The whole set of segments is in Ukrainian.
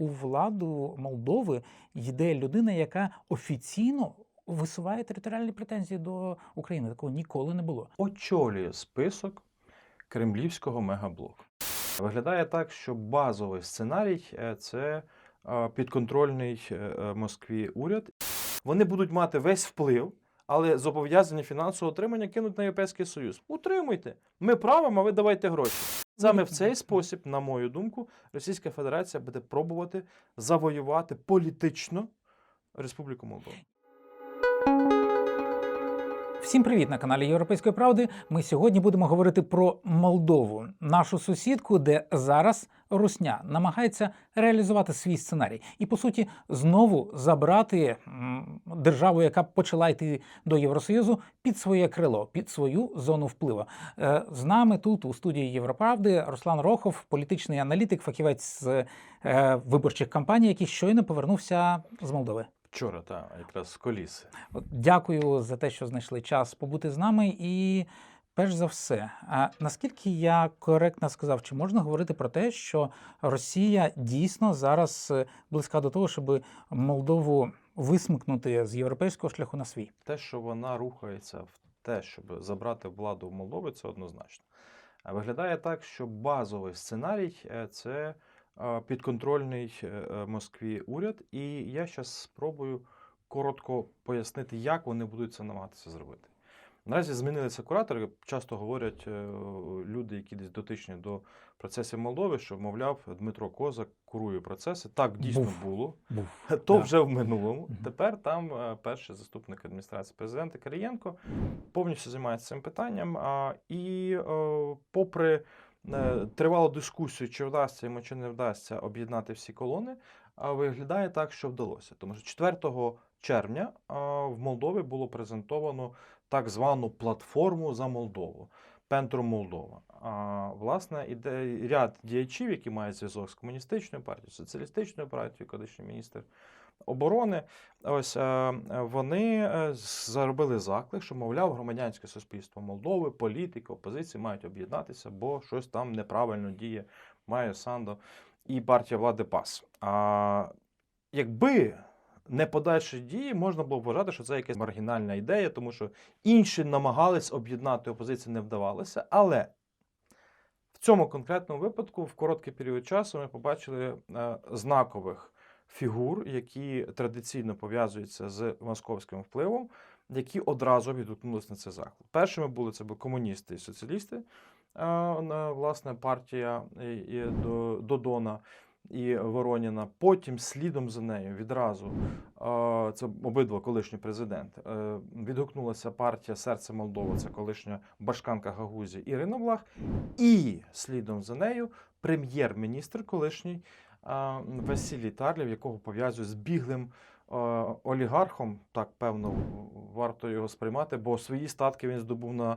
у владу Молдови йде людина, яка офіційно висуває територіальні претензії до України. Такого ніколи не було. очолює список кремлівського мегаблоку. Виглядає так, що базовий сценарій е, це е, підконтрольний е, Москві уряд. Вони будуть мати весь вплив, але зобов'язані фінансового отримання кинуть на Європейський Союз. Утримуйте. Ми правимо, а ви давайте гроші. Саме в цей спосіб, на мою думку, Російська Федерація буде пробувати завоювати політично Республіку Молдова. Всім привіт на каналі Європейської правди. Ми сьогодні будемо говорити про Молдову, нашу сусідку, де зараз Русня намагається реалізувати свій сценарій і, по суті, знову забрати державу, яка почала йти до Євросоюзу, під своє крило, під свою зону впливу. Е, З нами тут у студії Європравди Руслан Рохов, політичний аналітик, фахівець з е, виборчих кампаній, який щойно повернувся з Молдови. Вчора, так, якраз з коліси. Дякую за те, що знайшли час побути з нами. І перш за все, наскільки я коректно сказав, чи можна говорити про те, що Росія дійсно зараз е, близька до того, щоб Молдову висмикнути з європейського шляху на свій? те, що вона рухається в те, щоб забрати владу в Молдови, це однозначно. Виглядає так, що базовий сценарій е, це підконтрольний е, Москві уряд, і я зараз спробую коротко пояснити, як вони будуть це намагатися зробити. Наразі змінилися куратори. Часто говорять е, люди, які десь дотичні до процесів Молдови, що, мовляв, Дмитро Козак курує процеси. Так дійсно Був. було. Був То Да. вже в минулому. Мгм. Тепер там е, перший заступник адміністрації президента Кирієнко повністю займається цим питанням. І попри е, тривалу дискусію, чи вдасться йому, чи не вдасться об'єднати всі колони, а виглядає так, що вдалося. Тому що 4 червня в Молдові було презентовано так звану платформу за Молдову. Пентро Молдова. А, власне, іде ряд діячів, які мають зв'язок з комуністичною партією, соціалістичною партією, колишній міністр оборони. Ось е, вони е, заробили заклик, що, мовляв, громадянське суспільство Молдови, політики, опозиції мають об'єднатися, бо щось там неправильно діє, має Сандо і партія влади ПАС. А якби не подальші дії, можна було б вважати, що це якась маргінальна ідея, тому що інші намагались об'єднати опозицію, не вдавалося. Але в цьому конкретному випадку, в короткий період часу, ми побачили е, знакових фігур, які традиційно пов'язуються з московським впливом, які одразу відгукнулися на цей заклик. Першими були це були комуністи і соціалісти, е, власне, партія і- і до- Додона і Вороніна. Потім слідом за нею відразу е, це обидва колишні президенти. е, Відгукнулася партія Серце Молдови, це колишня башканка Гагузі Ірина Блах. І слідом за нею прем'єр-міністр колишній е, Василій Тарлів, якого пов'язують з біглим олігархом. Так, певно, варто його сприймати, бо свої статки він здобув на,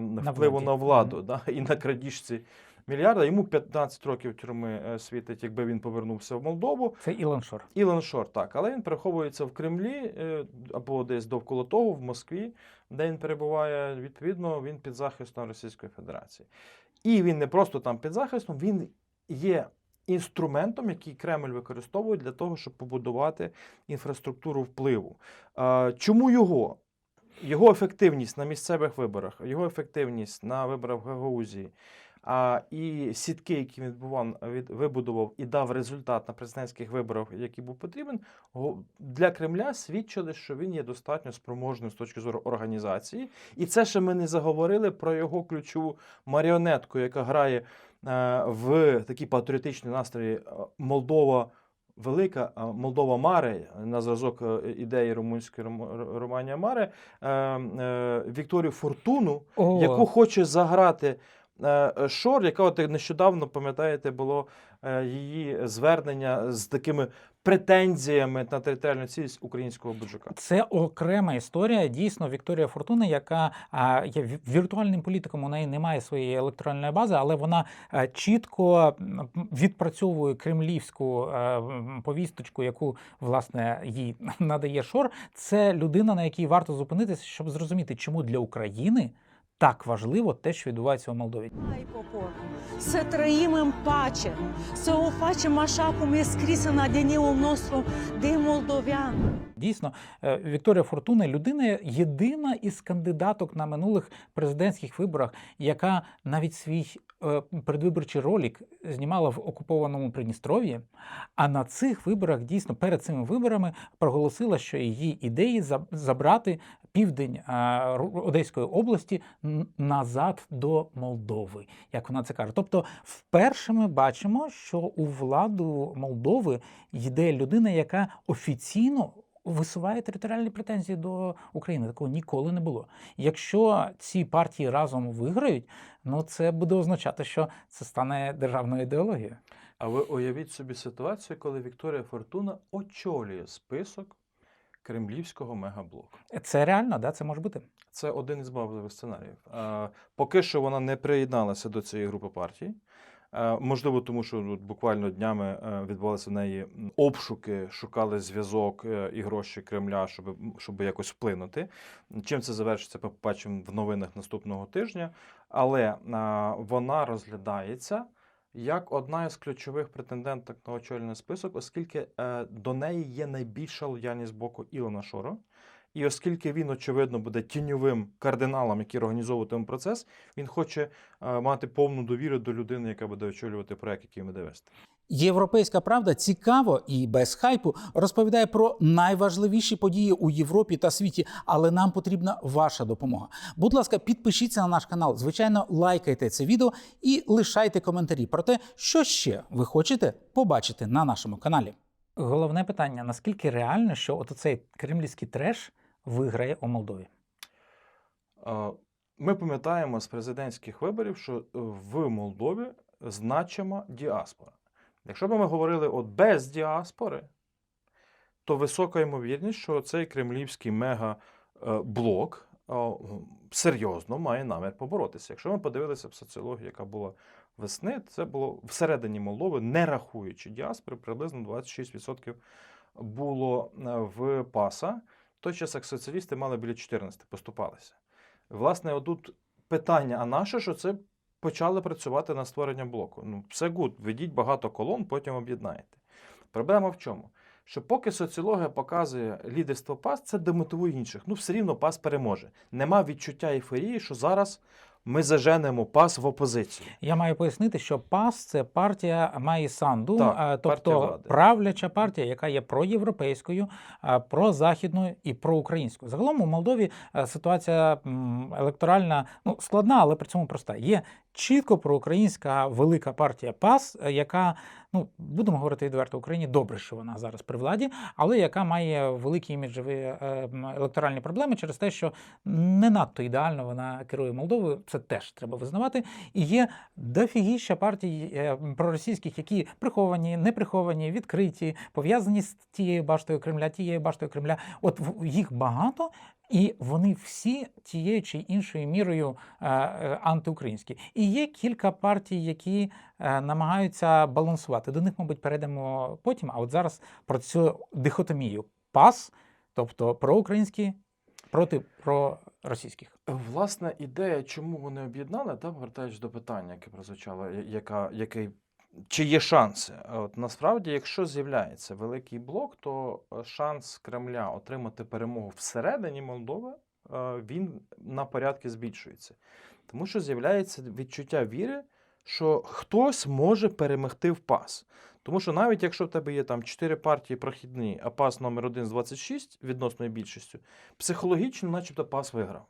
на впливу на владу да, і на крадіжці мільярда. Йому 15 років тюрми е, світить, якби він повернувся в Молдову. це Ілон Шор. Ілон Шор, так, але він переховується в Кремлі е, або десь довкола того, в Москві, де він перебуває. Відповідно, він під захистом Російської Федерації. І він не просто там під захистом, він є інструментом, який Кремль використовує для того, щоб побудувати інфраструктуру впливу. Чому його? Його ефективність на місцевих виборах, його ефективність на виборах в Гагаузії, а, і сітки, які він відбував, від, вибудував і дав результат на президентських виборах, який був потрібен, для Кремля свідчили, що він є достатньо спроможним з точки зору організації. І це ще ми не заговорили про його ключову маріонетку, яка грає в такі патріотичні настрої е, Молдова. Велика е, Молдова Мари на зразок е, ідеї румунської Ром- Романія Мари е, е, Вікторію Фортуну, О, яку хоче заграти е, Шор, яка от нещодавно, пам'ятаєте, було е, її звернення з такими претензіями на територіальну цілість українського Буджака. Це окрема історія. Дійсно, Вікторія Фортуна, яка є ві- віртуальним політиком, у неї немає своєї електоральної бази, але вона чітко відпрацьовує кремлівську повісточку, яку власне їй надає Шор. Це людина, на якій варто зупинитися, щоб зрозуміти, чому для України. Так важливо те, що відбувається у Молдові. Trăim în pace, să o facem așa cum e scris în ADN-ul nostru de moldovean. Дійсно, е, Вікторія Фортуна людина єдина із кандидаток на минулих президентських виборах, яка навіть свій е, передвиборчий ролик знімала в окупованому Придністров'ї. А на цих виборах дійсно перед цими виборами проголосила, що її ідеї за- забрати південь Одеської області назад до Молдови, як вона це каже. Тобто, вперше ми бачимо, що у владу Молдови йде людина, яка офіційно висуває територіальні претензії до України. Такого ніколи не було. Якщо ці партії разом виграють, ну це буде означати, що це стане державною ідеологією. А ви уявіть собі ситуацію, коли Вікторія Фортуна очолює список кремлівського мегаблоку. Це реально, да? це може бути. Це один із можливих сценаріїв. Е, Поки що вона не приєдналася до цієї групи партій. Е, Можливо, тому що от буквально днями е, відбувалися в неї обшуки, шукали зв'язок е, і гроші Кремля, щоб, щоб якось вплинути. Чим це завершиться, побачимо в новинах наступного тижня. Але е, вона розглядається як одна із ключових претенденток на очолювальний список, оскільки е, до неї є найбільша лояльність з боку Ілона Шоро. І оскільки він, очевидно, буде тіньовим кардиналом, який організовуватиме процес, він хоче е, мати повну довіру до людини, яка буде очолювати проект, який буде вести. Європейська правда цікаво і без хайпу розповідає про найважливіші події у Європі та світі, але нам потрібна ваша допомога. Будь ласка, підпишіться на наш канал. Звичайно, лайкайте це відео і лишайте коментарі про те, що ще ви хочете побачити на нашому каналі. Головне питання: наскільки реально, що от цей кремлівський треш виграє у Молдові? Ми пам'ятаємо з президентських виборів, що в Молдові значима діаспора. Якщо б ми говорили от без діаспори, то висока ймовірність, що цей кремлівський мегаблок серйозно має намір поборотися. Якщо ми подивилися в соціологію, яка була весни, це було всередині Молдови, не рахуючи діаспори, приблизно 26% було е, в ПАСа. В той час як соціалісти мали біля 14, поступалися. Власне, отут питання: а наше, що це почали працювати на створення блоку? Ну, все гуд, ведіть багато колон, потім об'єднаєте. Проблема в чому? Що поки соціологія показує лідерство ПАС, це демотивує інших. Ну, все рівно ПАС переможе. Нема відчуття ейфорії, що зараз ми заженемо ПАС в опозицію. Я маю пояснити, що ПАС це партія Майї Санду, Так, партія тобто влади. правляча партія, яка є проєвропейською, прозахідною і проукраїнською. Загалом у Молдові ситуація електоральна ну складна, але при цьому проста. Є чітко проукраїнська велика партія ПАС, е, яка ну будемо говорити відверто Україні. Добре, що вона зараз при владі, але яка має великі іміджеві е, електоральні проблеми через те, що не надто ідеально вона керує Молдовою. Це теж треба визнавати. І є дофігіща партій е, проросійських, які приховані, не приховані, відкриті, пов'язані з тією баштою Кремля, тією баштою Кремля. От їх багато. І вони всі тією чи іншою мірою е, е, антиукраїнські. І є кілька партій, які е, намагаються балансувати. До них, мабуть, перейдемо потім. А от зараз про цю дихотомію пас, тобто проукраїнські проти проросійських. Власне, ідея, чому вони об'єднали, та повертаючись до питання, яке прозвучало, яка, який, чи є шанси? От насправді, якщо з'являється великий блок, то е, шанс Кремля отримати перемогу всередині Молдови е, він на порядки збільшується. Тому що з'являється відчуття віри, що хтось може перемогти в пас. Тому що навіть якщо в тебе є там 4 партії прохідні, а пас номер 1 з 26 відносною більшістю, психологічно, начебто, пас виграв.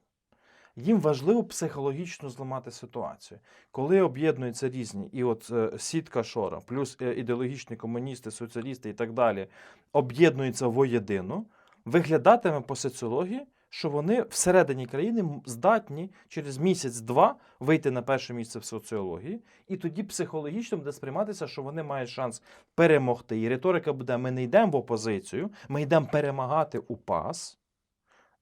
Їм важливо психологічно зламати ситуацію. Коли об'єднуються різні, і от е, сітка Шора, плюс е, ідеологічні комуністи, соціалісти і так далі, об'єднуються воєдино, виглядатиме по соціології, що вони всередині країни здатні через місяць-два вийти на перше місце в соціології, і тоді психологічно буде сприйматися, що вони мають шанс перемогти. І риторика буде: ми не йдемо в опозицію, ми йдемо перемагати у пас.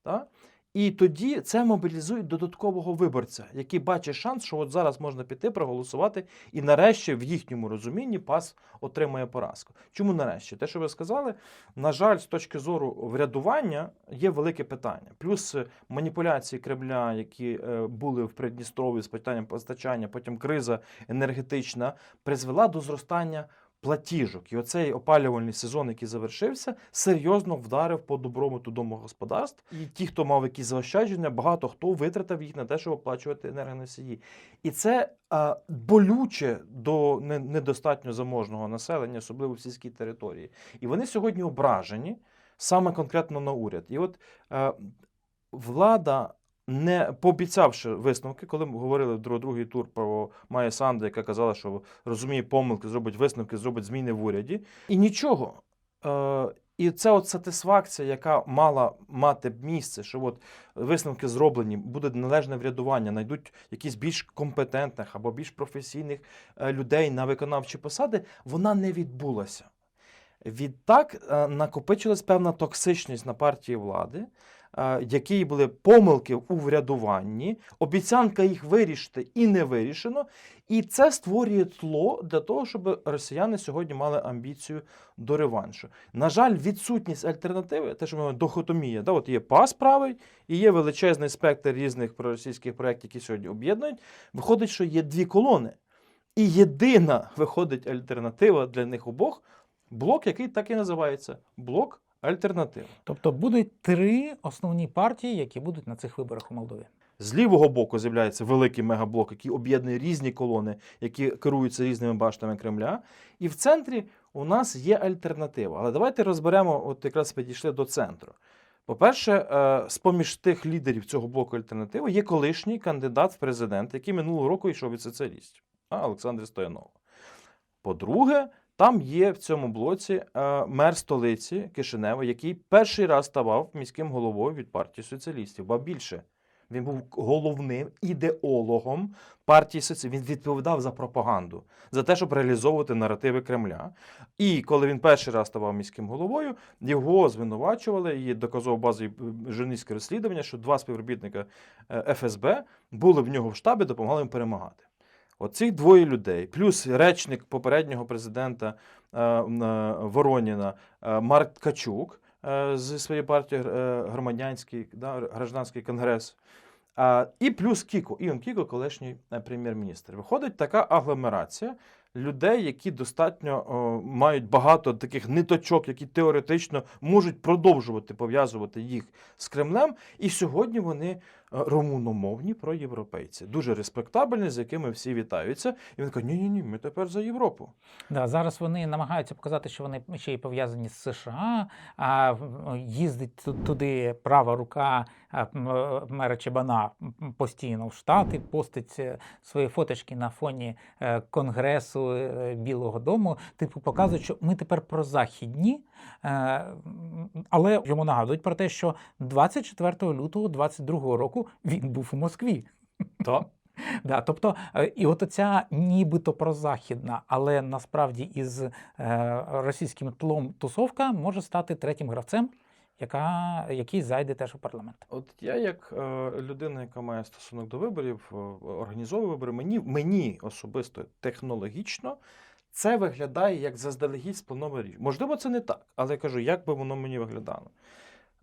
Так? І тоді це мобілізує додаткового виборця, який бачить шанс, що от зараз можна піти проголосувати, і нарешті в їхньому розумінні пас отримає поразку. Чому нарешті? Те, що ви сказали, на жаль, з точки зору врядування є велике питання. Плюс е, маніпуляції Кремля, які е, були в Придністров'ї з питанням постачання, потім криза енергетична, призвела до зростання. Платіжок, і оцей опалювальний сезон, який завершився, серйозно вдарив по добробуту домогосподарств. І ті, хто мав якісь заощадження, багато хто витратив їх на те, щоб оплачувати енергоносії. І це а, болюче до недостатньо заможного населення, особливо в сільській території. І вони сьогодні ображені саме конкретно на уряд. І от е, влада. Не пообіцявши висновки, коли ми говорили про другий тур про Майя Санду, яка казала, що розуміє помилки, зробить висновки, зробить зміни в уряді, і нічого. Е, і це от сатисфакція, яка мала мати б місце, що от висновки зроблені, буде належне врядування, знайдуть якісь більш компетентних або більш професійних е, людей на виконавчі посади, вона не відбулася. Відтак е, накопичилась певна токсичність на партії влади, які були помилки у врядуванні, обіцянка їх вирішити і не вирішено. І це створює тло для того, щоб росіяни сьогодні мали амбіцію до реваншу. На жаль, відсутність альтернативи, те, що ми говоримо, дохотомія, да, от є пас правий і є величезний спектр різних проросійських проєктів, які сьогодні об'єднують. Виходить, що є дві колони. І єдина виходить альтернатива для них обох блок, який так і називається блок альтернатива. Тобто будуть три основні партії, які будуть на цих виборах у Молдові. З лівого боку з'являється великий мегаблок, який об'єднує різні колони, які керуються різними баштами Кремля. І в центрі у нас є альтернатива. Але давайте розберемо, от якраз підійшли до центру. По-перше, е, з-поміж тих лідерів цього блоку альтернативи є колишній кандидат в президенти, який минулого року йшов від соціалістів, а Олександр Стоянов. По-друге, там є в цьому блоці е, мер столиці Кишинева, який перший раз ставав міським головою від партії соціалістів. Ба більше, він був головним ідеологом партії соціалістів. Він відповідав за пропаганду, за те, щоб реалізовувати наративи Кремля. І коли він перший раз ставав міським головою, його звинувачували. І доказова база і, е, журналістське розслідування, що два співробітника е, ФСБ були в нього в штабі, допомагали їм перемагати. Оцих двоє людей, плюс речник попереднього президента е, е, Вороніна е, Марк Ткачук зі своєї партії громадянський да, гражданський конгрес. І плюс Кіко, Іон Кіко, колишній прем'єр-міністр. Виходить така агломерація людей, які достатньо о, мають багато таких ниточок, які теоретично можуть продовжувати пов'язувати їх з Кремлем. І сьогодні вони румуномовні проєвропейці, дуже респектабельні, з якими всі вітаються. І він каже: ні, ні, ні, ми тепер за Європу. Да, зараз вони намагаються показати, що вони ще й пов'язані з США, а їздить ту- туди права рука е, мера Чебана постійно в Штати, постить е, свої фоточки на фоні е, Конгресу е, Білого Дому. Типу показують, що ми тепер прозахідні, е, але йому нагадують про те, що 24 лютого 22 року він був у Москві. Так. Да, тобто, е, і от оця нібито прозахідна, але насправді із е, російським тлом тусовка може стати третім гравцем, яка, який зайде теж у парламент. От я, як е, людина, яка має стосунок до виборів, організовує вибори, мені, мені особисто технологічно це виглядає як заздалегідь спланове рішення. Можливо, це не так, але я кажу, як би воно мені виглядало.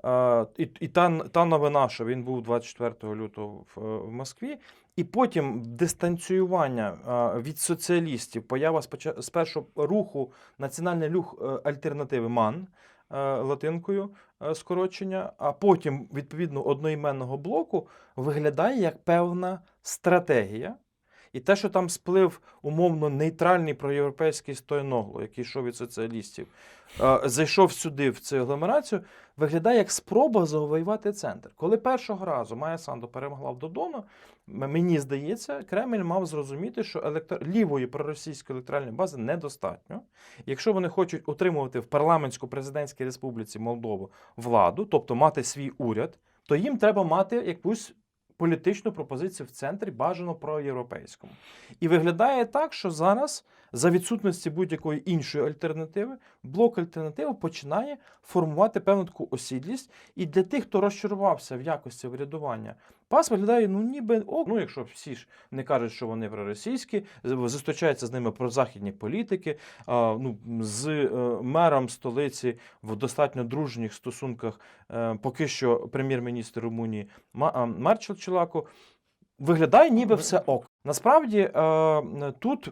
Е, і і та, та новина, що він був 24 лютого в, е, в Москві, і потім дистанціювання е, від соціалістів, поява спершу руху, національний рух е, альтернативи МАН е, латинкою е, скорочення, а потім, відповідно, одноіменного блоку виглядає як певна стратегія. І те, що там сплив умовно нейтральний проєвропейський стояногло, який йшов від соціалістів, е, зайшов сюди в цю агломерацію, виглядає як спроба завоювати центр. Коли першого разу Майя Санду перемогла в Додону, мені здається, Кремль мав зрозуміти, що електро... лівої проросійської електоральної бази недостатньо. Якщо вони хочуть утримувати в парламентсько-президентській республіці Молдову владу, тобто мати свій уряд, то їм треба мати якусь політичну пропозицію в центрі, бажано проєвропейському. І виглядає так, що зараз за відсутності будь-якої іншої альтернативи, блок альтернативи починає формувати певну таку осідлість. І для тих, хто розчарувався в якості врядування, пас виглядає, ну ніби ок. Ну, якщо всі ж не кажуть, що вони проросійські, зустрічаються з ними прозахідні політики. А, ну, з е, мером столиці в достатньо дружніх стосунках, е, поки що прем'єр-міністр Румунії Марчел Челако, виглядає ніби все ок. Насправді е, тут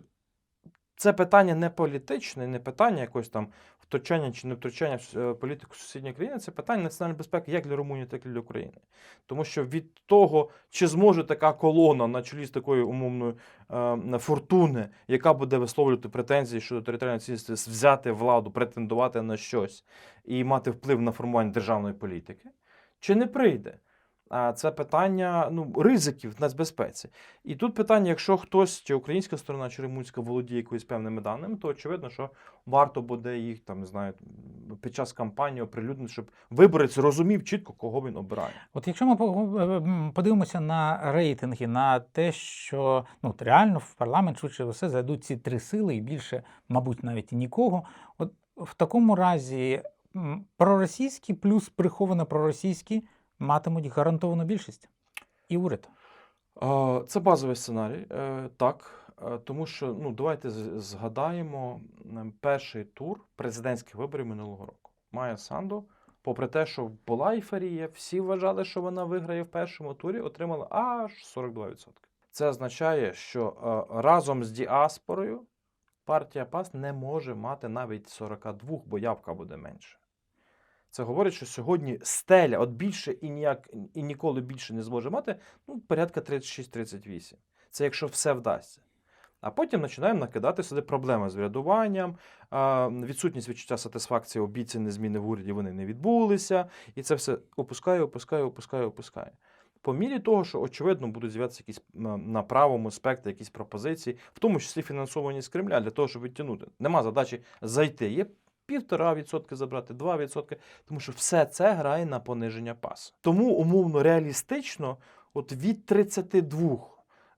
це питання не політичне, не питання якогось там втручання чи не втручання в е, політику сусідньої країни, це питання національної безпеки як для Румунії, так і для України. Тому що від того, чи зможе така колона на чолі з такою умовною е, фортуни, яка буде висловлювати претензії щодо територіальної цілісності, взяти владу, претендувати на щось і мати вплив на формування державної політики, чи не прийде. Це питання ну, ризиків в нацбезпеці. І тут питання: якщо хтось, чи українська сторона, чи румунська володіє якоюсь певними даними, то очевидно, що варто буде їх там, не знаю, під час кампанії оприлюднити, щоб виборець розумів чітко, кого він обирає. От якщо ми е, м, подивимося на рейтинги, на те, що ну реально в парламент швидше все зайдуть ці три сили, і більше, мабуть, навіть нікого. От в такому разі проросійські плюс приховано проросійські матимуть гарантовану більшість і уряд. Це базовий сценарій, е, так. е, Тому що ну, давайте згадаємо перший тур президентських виборів минулого року. Майя Санду, попри те, що була ейфорія, всі вважали, що вона виграє в першому турі, отримала аж 42%. Це означає, що е, разом з діаспорою партія ПАС не може мати навіть 42, бо явка буде менше. Це говорить, що сьогодні стеля, от більше і ніяк і ніколи більше не зможе мати, ну, порядка 36-38. Це якщо все вдасться. А потім починаємо накидати сюди проблеми з врядуванням, відсутність відчуття сатисфакції, обіцяні зміни в уряді вони не відбулися. І це все опускає, опускає, опускає, опускає. По мірі того, що очевидно будуть з'являтися якісь на, правому спектрі якісь пропозиції, в тому числі фінансовані з Кремля, для того, щоб відтягнути. Нема задачі зайти. Є півтора відсотки забрати, два відсотки, тому що все це грає на пониження пасу. Тому умовно реалістично, от від 32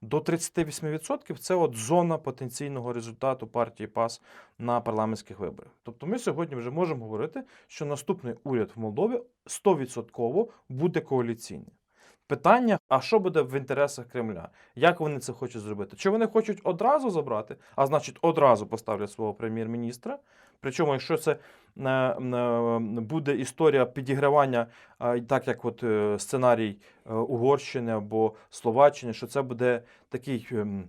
до 38% це от зона потенційного результату партії ПАС на парламентських виборах. Тобто ми сьогодні вже можемо говорити, що наступний уряд в Молдові 100% буде коаліційний. Питання: а що буде в інтересах Кремля? Як вони це хочуть зробити? Чи вони хочуть одразу забрати, а значить, одразу поставлять свого прем'єр-міністра? Причому, якщо це е, е, буде історія підігравання, так як от е, сценарій Угорщини або Словаччини, що це буде такий ем,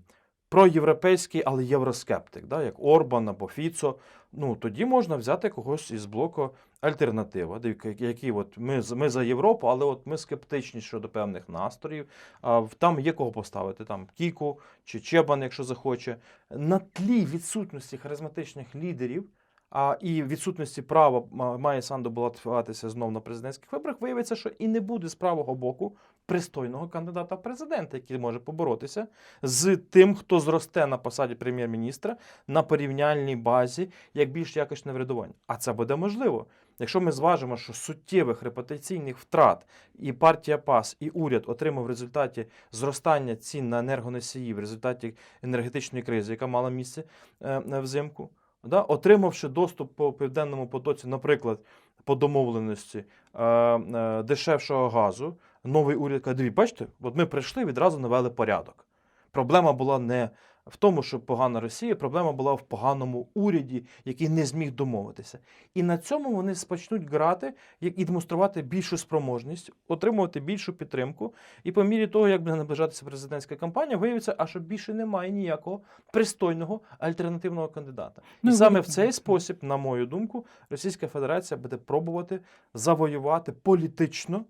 проєвропейський, але євроскептик, да, як Орбан або Фіцо, ну тоді можна взяти когось із блоку альтернатива, які от ми, ми за Європу, але от ми скептичні щодо певних настроїв. А там є кого поставити, там Кіку чи Чебан, якщо захоче. На тлі відсутності харизматичних лідерів. А і відсутності права має Санду балотуватися знов на президентських виборах, виявиться, що і не буде з правого боку пристойного кандидата в президенти, який може поборотися з тим, хто зросте на посаді прем'єр-міністра на порівняльній базі як більш якісне врядування. А це буде можливо. Якщо ми зважимо, що суттєвих репутаційних втрат і партія ПАС, і уряд отримав в результаті зростання цін на енергоносії в результаті енергетичної кризи, яка мала місце е, взимку, да, отримавши доступ по південному потоці, наприклад, по домовленості е, е, дешевшого газу, новий уряд каже, «Диві, бачите, от ми прийшли відразу навели порядок. Проблема була не в тому, що погана Росія, проблема була в поганому уряді, який не зміг домовитися. І на цьому вони почнуть грати і демонструвати більшу спроможність, отримувати більшу підтримку. І по мірі того, як буде наближатися президентська кампанія, виявиться, а що більше немає ніякого пристойного альтернативного кандидата. Ну, і саме ви- в цей спосіб, на мою думку, Російська Федерація буде пробувати завоювати політично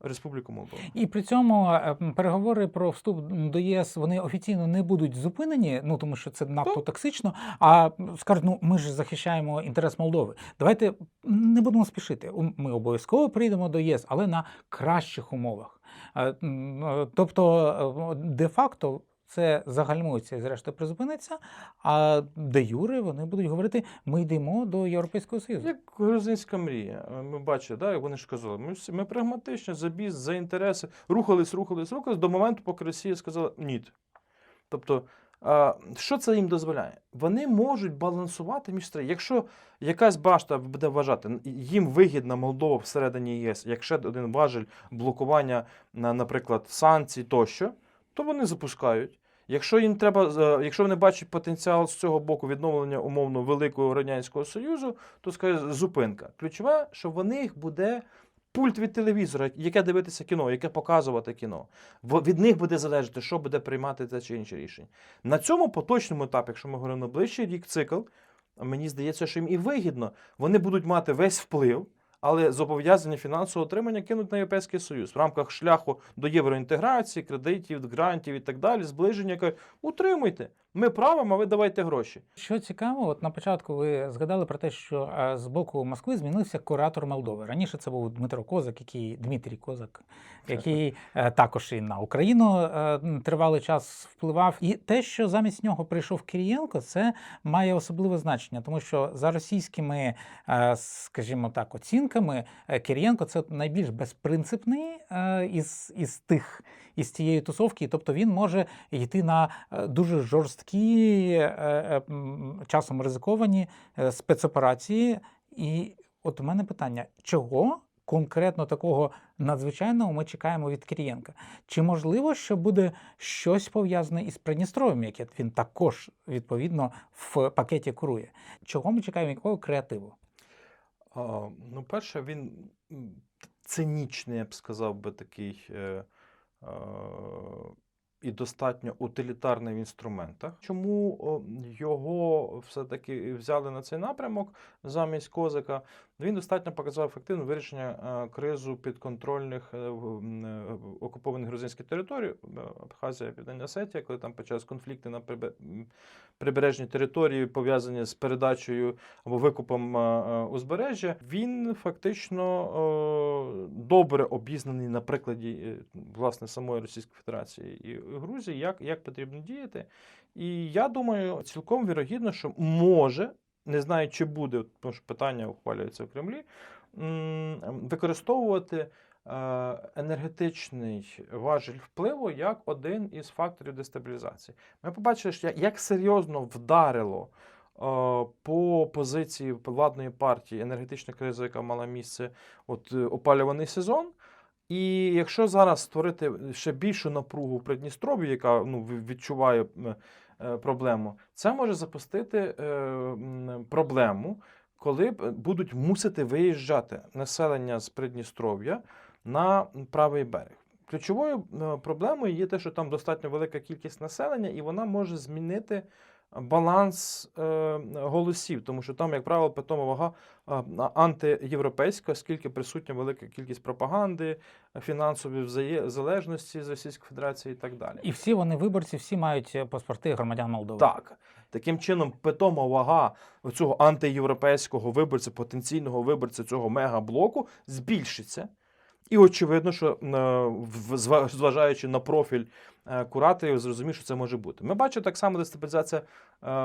Республіку Молдова. І при цьому е, переговори про вступ до ЄС вони офіційно не будуть зупинені, ну тому що це надто токсично. А скажуть, ну ми ж захищаємо інтерес Молдови. Давайте не будемо спішити. Ми обов'язково прийдемо до ЄС, але на кращих умовах. Е, е, Тобто, е, де-факто. Це загальмується і зрештою призупиниться, а де юри вони будуть говорити: ми йдемо до Європейського Союзу. Як грузинська мрія. Е, Ми бачили, да, як вони ж казали, ми, ми прагматично, за біз, за інтереси, рухались, рухались, рухались до моменту, поки Росія сказала ні. Тобто Що це їм дозволяє? Вони можуть балансувати між строєм. Якщо якась башта буде вважати, їм вигідна Молдова всередині ЄС, як ще один важель блокування, на, наприклад, санкцій тощо, то вони запускають. Якщо їм треба, е, якщо вони бачать потенціал з цього боку відновлення умовно Великого Радянського Союзу, то скаже зупинка. Ключове, що в них буде пульт від телевізора, яке дивитися кіно, яке показувати кіно. Від них буде залежати, що буде приймати те чи інше рішення. На цьому поточному етапі, якщо ми говоримо на ближчий рік цикл, мені здається, що їм і вигідно. Вони будуть мати весь вплив, але зобов'язання фінансового отримання кинуть на Європейський Союз в рамках шляху до євроінтеграції, кредитів, грантів і так далі, зближення. Кажуть, утримуйте, ми правимо, а ви давайте гроші. Що цікаво, от на початку ви згадали про те, що е, з боку Москви змінився куратор Молдови. Раніше це був Дмитро Козак, який Дмитрій Козак, який е, також і на Україну е, тривалий час впливав. І те, що замість нього прийшов Кирієнко, це має особливе значення, тому що за російськими, скажімо так, оцінками, Кирієнко це найбільш безпринципний із, із тих із цієї тусовки, тобто він може йти на дуже жорсткі, е, е, часом ризиковані е, спецоперації. І от у мене питання: чого конкретно такого надзвичайного ми чекаємо від Кирієнка? Чи можливо, що буде щось пов'язане із Придністров'ям, яке він також відповідно в пакеті курує? Чого ми чекаємо якого креативу? А, ну, перше, він цинічний, я б сказав би, такий е, е, і достатньо утилітарний в інструментах. Чому його все-таки взяли на цей напрямок замість Козика? Він достатньо показав ефективне вирішення е, кризу підконтрольних е, е, окупованих грузинських територій, Абхазія, Південна Осетія, коли там почались конфлікти на прибе- прибережній території, пов'язані з передачею або викупом узбережжя, він фактично добре обізнаний на прикладі власне самої Російської Федерації і Грузії, як, як потрібно діяти. І я думаю, цілком вірогідно, що може, не знаю, чи буде, тому що питання ухвалюється в Кремлі, використовувати. е, Енергетичний важіль впливу як один із факторів дестабілізації. Ми побачили, що як- серйозно вдарило е, по позиції владної партії енергетична криза, яка мала місце от е, опалюваний сезон. І якщо зараз створити ще більшу напругу в Придністров'ї, яка ну, відчуває проблему, це може запустити е, проблему, коли будуть мусити виїжджати населення з Придністров'я на правий берег. Ключовою е, проблемою є те, що там достатньо велика кількість населення, і вона може змінити баланс е, голосів, тому що там, як правило, питома вага е, антиєвропейська, оскільки присутня велика кількість пропаганди, фінансові залежності з Російської Федерації і так далі. І всі вони виборці, всі мають е, паспорти громадян Молдови. Так. Таким чином, питома вага цього антиєвропейського виборця, потенційного виборця цього мегаблоку збільшиться. І очевидно, що е, зважаючи на профіль е, кураторів, зрозумів, що це може бути. Ми бачимо так само дестабілізація е,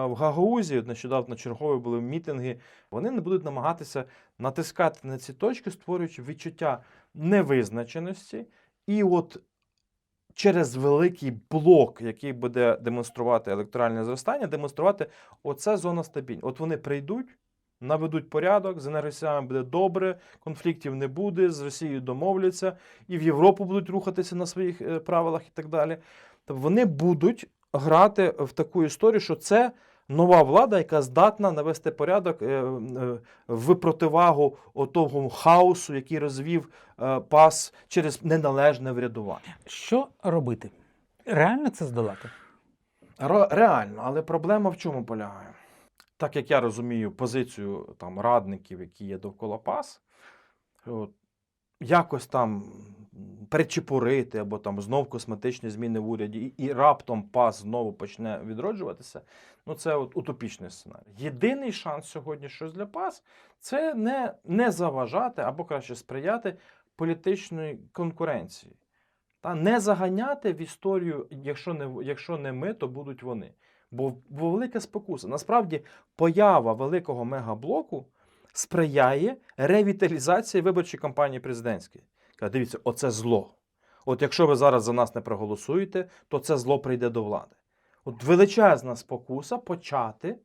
в Гагаузі. Нещодавно чергові були мітинги. Вони не будуть намагатися натискати на ці точки, створюючи відчуття невизначеності. І от через великий блок, який буде демонструвати електоральне зростання, демонструвати оце зона стабільність. От вони прийдуть, наведуть порядок, з енергосіями буде добре, конфліктів не буде, з Росією домовляться, і в Європу будуть рухатися на своїх е, правилах і так далі. Тобто вони будуть грати в таку історію, що це нова влада, яка здатна навести порядок е, е, в противагу отого хаосу, який розвів пас через неналежне врядування. Що робити? Реально це здолати? Реально, але проблема в чому полягає? Так як я розумію позицію там, радників, які є довкола ПАС, от, якось там перечепурити або там знов косметичні зміни в уряді, і, і раптом ПАС знову почне відроджуватися, ну це от утопічний сценарій. Єдиний шанс сьогодні щось для ПАС це не, не заважати або краще сприяти політичної конкуренції. Та не заганяти в історію, якщо не, якщо не ми, то будуть вони. Бо, бо велика спокуса. Насправді, поява великого мегаблоку сприяє ревіталізації виборчої кампанії президентської. Каже, дивіться, оце зло. От якщо ви зараз за нас не проголосуєте, то це зло прийде до влади. От величезна спокуса почати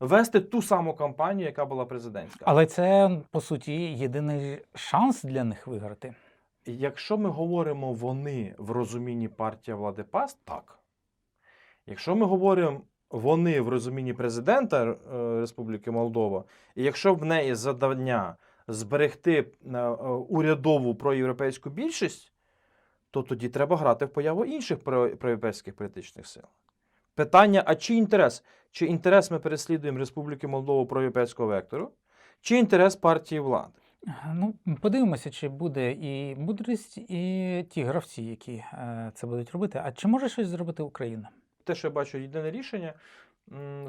вести ту саму кампанію, яка була президентська. Але це по суті єдиний шанс для них виграти. Якщо ми говоримо вони в розумінні партія влади ПАС, так. Якщо ми говоримо вони в розумінні президента е, Республіки Молдова, і якщо в неї завдання зберегти е, е, урядову проєвропейську більшість, то тоді треба грати в появу інших про- проєвропейських політичних сил. Питання: а чи інтерес? Чи інтерес ми переслідуємо Республіки Молдова проєвропейського вектору, чи інтерес партії влади? Ну, подивимося, чи буде і мудрість, і ті гравці, які це будуть робити. А чи може щось зробити Україна? Те, що я бачу єдине рішення,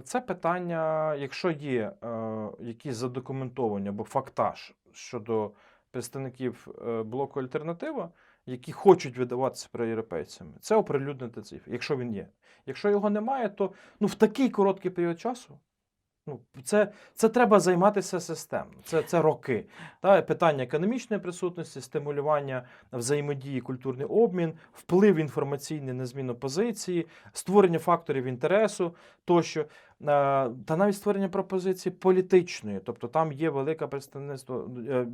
це питання, якщо є е, якісь задокументовані або фактаж щодо представників е, блоку Альтернатива, які хочуть видаватися проєвропейцями, це оприлюднити цифри, якщо він є. Якщо його немає, то ну, в такий короткий період часу. Ну, це, це треба займатися системно. Це, це роки. Та, питання економічної присутності, стимулювання взаємодії, культурний обмін, вплив інформаційний на зміну позиції, створення факторів інтересу тощо, Е, та навіть створення пропозиції політичної. Тобто там є велике представництво е,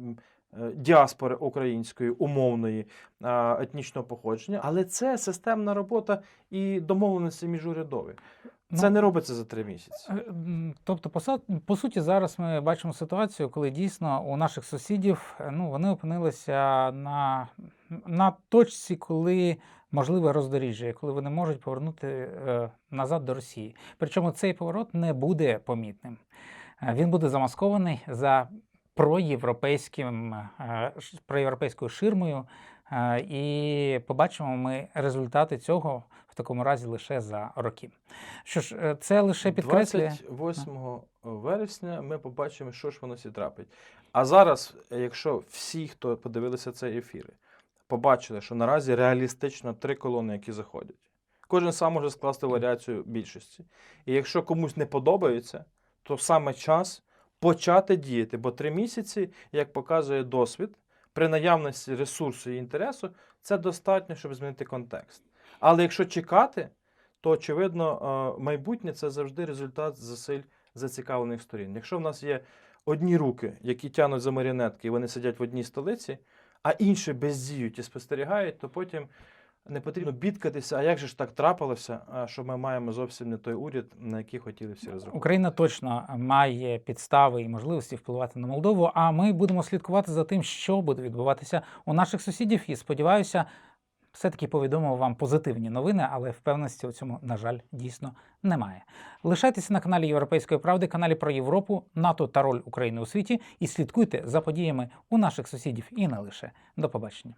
діаспори української, умовної, е, етнічного походження, але це системна робота і домовленості міжурядові. Це Ну, не робиться за три місяці. Е, Тобто, по, по суті, зараз ми бачимо ситуацію, коли дійсно у наших сусідів е, ну, вони опинилися на, на точці, коли можливе роздоріжжя, коли вони можуть повернути е, назад до Росії. Причому цей поворот не буде помітним. Е, Він буде замаскований за проєвропейським, е, проєвропейською ширмою. е, І побачимо ми результати цього в такому разі лише за роки. Що ж, е, це лише підкреслює. 28 вересня ми побачимо, що ж воно всі трапить. А зараз, якщо всі, хто подивилися цей ефір, побачили, що наразі реалістично три колони, які заходять. Кожен сам може скласти варіацію більшості. І якщо комусь не подобається, то саме час почати діяти, бо три місяці, як показує досвід, при наявності ресурсу і інтересу, це достатньо, щоб змінити контекст. Але якщо чекати, то очевидно, е, майбутнє це завжди результат зусиль зацікавлених сторін. Якщо в нас є одні руки, які тягнуть за маріонетки, і вони сидять в одній столиці, а інші бездіють і спостерігають, то потім не потрібно бідкатися, а як же ж так трапилося, що ми маємо зовсім не той уряд, на який хотіли всі розраховувати. Україна точно має підстави і можливості впливати на Молдову. А ми будемо слідкувати за тим, що буде відбуватися у наших сусідів. І сподіваюся, все-таки повідомимо вам позитивні новини, але впевненості у цьому, на жаль, дійсно немає. Лишайтеся на каналі Європейської правди, каналі про Європу, НАТО та роль України у світі, і слідкуйте за подіями у наших сусідів і не лише. До побачення.